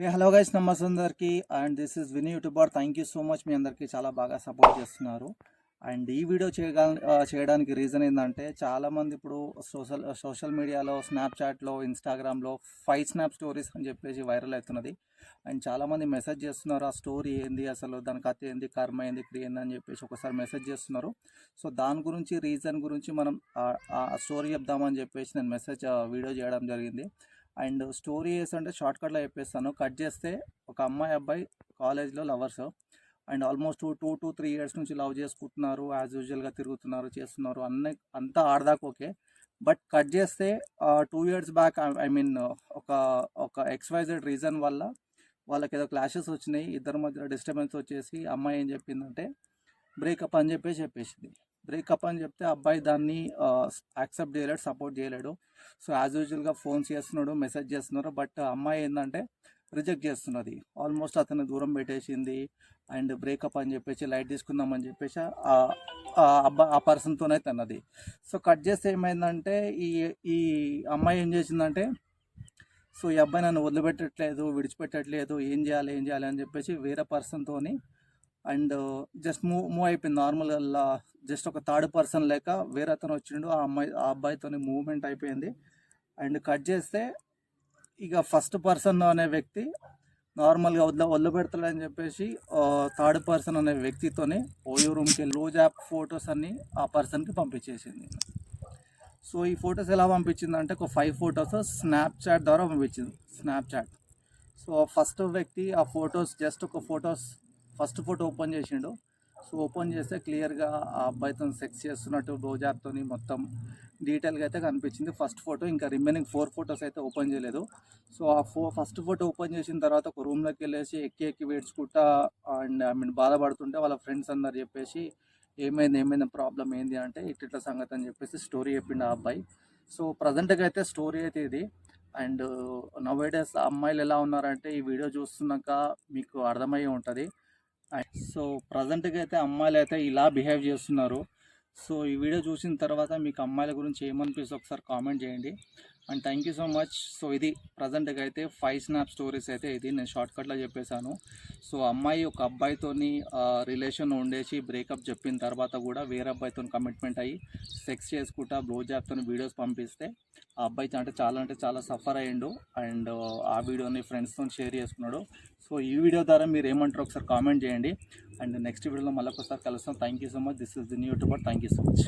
Hello guys నమస్తే అందరికి. And this is Vini YouTuber thank you so much మీ అందరికీ చాలా బాగా సపోర్ట్ చేస్తున్నారు. అండ్ ఈ వీడియో చేయగా చేయడానికి రీజన్ ఏంటంటే చాలామంది ఇప్పుడు సోషల్ సోషల్ మీడియాలో స్నాప్చాట్లో ఇన్స్టాగ్రామ్లో ఫైవ్ స్నాప్ స్టోరీస్ అని చెప్పేసి వైరల్ అవుతున్నది. అండ్ చాలామంది మెసేజ్ చేస్తున్నారు ఆ స్టోరీ ఏంది అసలు? దాని కథ ఏంది? కర్మ ఏంది? క్రియ ఏంది? అని చెప్పేసి ఒకసారి మెసేజ్ చేస్తున్నారు. సో దాని గురించి రీజన్ గురించి మనం ఆ స్టోరీ చెప్దామని చెప్పేసి నేను మెసేజ్ వీడియో చేయడం జరిగింది. అండ్ స్టోరీ అంటే షార్ట్ కట్లో చెప్పేస్తాను. కట్ చేస్తే ఒక అమ్మాయి అబ్బాయి కాలేజ్లో lovers. And almost two two two three years నుంచి లవ్ చేసుకుంటున్నారు యాజ్ యూజువల్గా తిరుగుతున్నారు చేస్తున్నారు. అన్నీ అంతా ఆడదాకా ఓకే. బట్ కట్ చేస్తే two years back I mean ఒక ఒక ఎక్స్వైజెడ్ రీజన్ వల్ల వాళ్ళకి ఏదో క్లాషెస్ వచ్చినాయి. ఇద్దరి మధ్య డిస్టర్బెన్స్ వచ్చేసి అమ్మాయి ఏం చెప్పిందంటే బ్రేకప్ అని చెప్పేసి చెప్పేసింది. బ్రేకప్ అని చెప్తే అబ్బాయి దాన్ని యాక్సెప్ట్ చేయలేడు సపోర్ట్ చేయలేడు. సో యాజ్ యూజువల్గా ఫోన్స్ చేస్తున్నాడు మెసేజ్ చేస్తున్నారు బట్ అమ్మాయి ఏంటంటే రిజెక్ట్ చేస్తున్నది. ఆల్మోస్ట్ అతను దూరం పెట్టేసింది అండ్ బ్రేకప్ అని చెప్పేసి లైట్ తీసుకుందామని చెప్పేసి అబ్బా ఆ పర్సన్తోనే తన్నది సో కట్ చేస్తే ఏమైందంటే ఈ ఈ అమ్మాయి ఏం చేసిందంటే సో ఈ అబ్బాయి నన్ను వదిలిపెట్టట్లేదు విడిచిపెట్టట్లేదు ఏం చేయాలి ఏం చేయాలి అని చెప్పేసి వేరే పర్సన్తోని అండ్ జస్ట్ మూవ్ మూవ్ అయిపోయింది నార్మల్గా జస్ట్ ఒక థర్డ్ పర్సన్ లేక వేరే అతను వచ్చిండు ఆ అమ్మాయి ఆ అబ్బాయితోని మూవ్మెంట్ అయిపోయింది. అండ్ కట్ చేస్తే ఇక ఫస్ట్ పర్సన్ అనే వ్యక్తి నార్మల్గా వదిలే వదిలి పెడతాడని చెప్పేసి థర్డ్ పర్సన్ అనే వ్యక్తితోనే ఓయో రూమ్కి వెళ్ళి రోజు యాప్ ఫొటోస్ అన్ని ఆ పర్సన్కి పంపించేసింది. సో ఈ ఫొటోస్ ఎలా పంపించింది అంటే ఒక ఫైవ్ ఫొటోస్ స్నాప్చాట్ ద్వారా పంపించింది స్నాప్చాట్. సో ఫస్ట్ వ్యక్తి ఆ ఫొటోస్ జస్ట్ ఒక ఫొటోస్ ఫస్ట్ ఫోటో ఓపెన్ చేసిండు. సో ఓపెన్ చేస్తే క్లియర్గా ఆ అబ్బాయితో సెక్స్ చేస్తున్నట్టు బ్లోజార్తో మొత్తం డీటెయిల్గా అయితే కనిపించింది. ఫస్ట్ ఫోటో ఇంకా రిమైనింగ్ ఫోర్ ఫొటోస్ అయితే ఓపెన్ చేయలేదు. సో ఆ ఫో ఫస్ట్ ఫోటో ఓపెన్ చేసిన తర్వాత ఒక రూమ్లోకి వెళ్ళేసి ఎక్కి ఎక్కి వేడ్చుకుంటా అండ్ ఐ మీన్ బాధపడుతుంటే వాళ్ళ ఫ్రెండ్స్ అందరు చెప్పేసి ఏమైంది ఏమైంది ప్రాబ్లం ఏంది? అంటే ఇట్ల సంగతి అని చెప్పేసి స్టోరీ చెప్పిండు ఆ అబ్బాయి. సో ప్రజెంట్గా అయితే స్టోరీ అయితే ఇది. అండ్ నవ్ డేస్ అమ్మాయిలు ఎలా ఉన్నారంటే ఈ వీడియో చూస్తున్నాక మీకు అర్థమయ్యే ఉంటుంది. సో ప్రజెంట్గా అయితే అమ్మాయిలు అయితే ఇలా బిహేవ్ చేస్తున్నారు. సో ఈ వీడియో చూసిన తర్వాత మీకు అమ్మాయిల గురించి ఏమనిపిస్తే ఒకసారి కామెంట్ చేయండి. And thank you so much. So ఇది ప్రజెంట్గా అయితే ఫైవ్ స్నాప్ స్టోరీస్ అయితే ఇది నేను షార్ట్కట్లో చెప్పేశాను. సో అమ్మాయి ఒక అబ్బాయితోని రిలేషన్ ఉండేసి బ్రేకప్ చెప్పిన తర్వాత కూడా వేరే అబ్బాయితో కమిట్మెంట్ అయ్యి సెక్స్ చేసుకుంటా బ్లో జాబ్తో వీడియోస్ పంపిస్తే ఆ అబ్బాయి అంటే చాలా అంటే చాలా సఫర్ అయ్యిండు. అండ్ ఆ వీడియోని ఫ్రెండ్స్తో షేర్ చేసుకున్నాడు. సో ఈ వీడియో ద్వారా మీరు ఏమంటారు ఒకసారి కామెంట్ చేయండి. అండ్ నెక్స్ట్ వీడియోలో మళ్ళీ ఒకసారి కలుస్తాం. Thank you so much this is the new YouTuber thank you so much